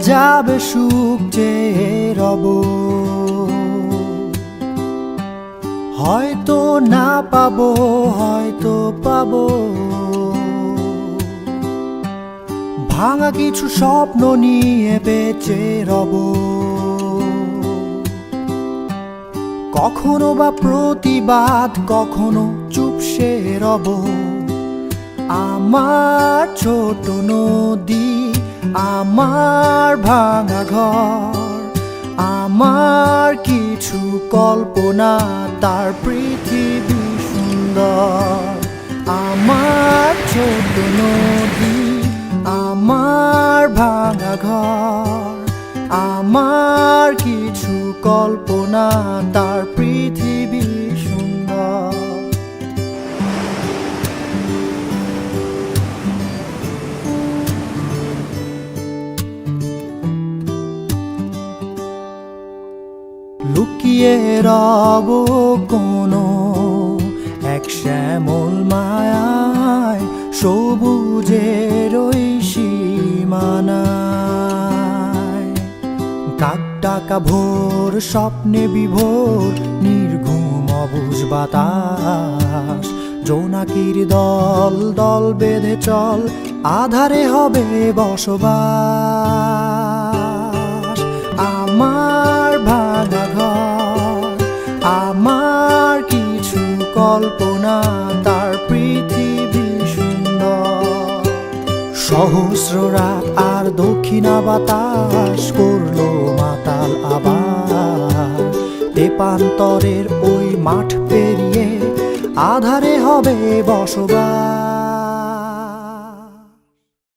যাবে সুখ চেয়ে রব হয়তো না পাবো, হয়তো পাবো। ভাঙা কিছু স্বপ্ন নিয়ে বেঁচে রব। কখনো বা প্রতিবাদ, কখনো চুপসে রব। আমার ছোট নদী আমার ভাঙা ঘর, আমার কিছু কল্পনা, তার পৃথিবী সুন্দর। আমার ছোট নদী, আমার ভাঙা ঘর, আমার কিছু কল্পনা, তার লুকিয়ে রব কোনো এক শ্যামল মায়ায় সবুজের ওই সীমানায়। কাক ডাকা ভোর, স্বপ্নে বিভোর, নির্ঘুম অবুজ বাতাস। জোনাকির দল দল বেঁধে চল, আধারে হবে বসবাস। কল্পনা, তার পৃথিবী সুন্দর। সহস্র রাত আর দক্ষিণা বাতাস করল মাতাল আবার। তেপান্তরের ওই মাঠ পেরিয়ে আধারে হবে বসবাস।